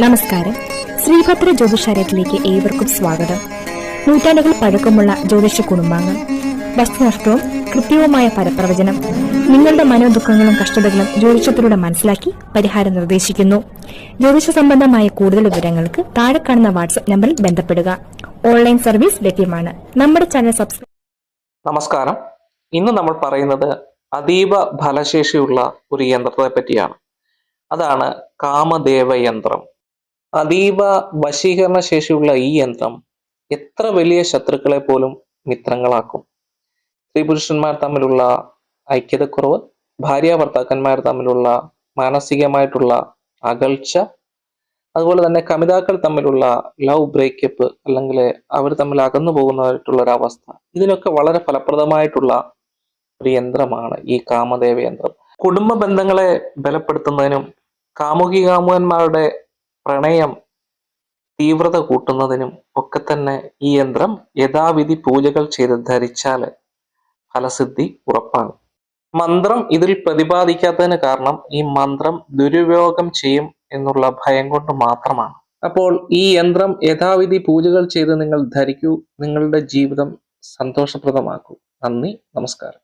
നമസ്കാരം. ശ്രീഭദ്ര ജ്യോതിഷാലയത്തിലേക്ക് ഏവർക്കും സ്വാഗതം. നൂറ്റാണ്ടുകൾ പഴക്കമുള്ള ജ്യോതിഷ കുടുംബാംഗം വസ്തുനഷ്ടവും കൃത്യവുമായ പരപ്രവചനം നിങ്ങളുടെ മനോദുഃഖങ്ങളും കഷ്ടതകളും ജ്യോതിഷത്തിലൂടെ മനസ്സിലാക്കി പരിഹാരം നിർദ്ദേശിക്കുന്നു. ജ്യോതിഷ സംബന്ധമായ കൂടുതൽ വിവരങ്ങൾക്ക് താഴെ കാണുന്ന വാട്സ്ആപ്പ് നമ്പറിൽ ബന്ധപ്പെടുക. ഓൺലൈൻ സർവീസ് ലഭ്യമാണ്. നമ്മുടെ ചാനൽ സബ്സ്ക്രൈബ് നമസ്കാരം. ഇന്ന് നമ്മൾ പറയുന്നത് അതീവ ഫലശേഷിയുള്ള ഒരു യന്ത്രത്തെ പറ്റിയാണ്. അതാണ് കാമദേവ യന്ത്രം അതീവ വശീകരണ ശേഷിയുള്ള ഈ യന്ത്രം എത്ര വലിയ ശത്രുക്കളെ പോലും മിത്രങ്ങളാക്കും. സ്ത്രീ പുരുഷന്മാർ തമ്മിലുള്ള ഐക്യതക്കുറവ് ഭാര്യ ഭർത്താക്കന്മാർ തമ്മിലുള്ള മാനസികമായിട്ടുള്ള അകൽച്ച അതുപോലെ തന്നെ കമിതാക്കൾ തമ്മിലുള്ള ലവ് ബ്രേക്കപ്പ് അല്ലെങ്കിൽ അവർ തമ്മിൽ അകന്നു പോകുന്നതായിട്ടുള്ള ഒരു അവസ്ഥ ഇതിനൊക്കെ വളരെ ഫലപ്രദമായിട്ടുള്ള ഒരു യന്ത്രമാണ് ഈ കാമദേവ യന്ത്രം. കുടുംബ ബന്ധങ്ങളെ ബലപ്പെടുത്തുന്നതിനും കാമുകി കാമുകന്മാരുടെ പ്രണയം തീവ്രത കൂട്ടുന്നതിനും ഒക്കെ തന്നെ ഈ യന്ത്രം യഥാവിധി പൂജകൾ ചെയ്ത് ധരിച്ചാൽ ഫലസിദ്ധി ഉറപ്പാണ്. മന്ത്രം ഇതിൽ പ്രതിപാദിക്കാത്തതിന് കാരണം ഈ മന്ത്രം ദുരുപയോഗം ചെയ്യും എന്നുള്ള ഭയം കൊണ്ട് മാത്രമാണ്. അപ്പോൾ ഈ യന്ത്രം യഥാവിധി പൂജകൾ ചെയ്ത് നിങ്ങൾ ധരിക്കൂ നിങ്ങളുടെ ജീവിതം സന്തോഷപ്രദമാക്കൂ. നന്ദി നമസ്കാരം.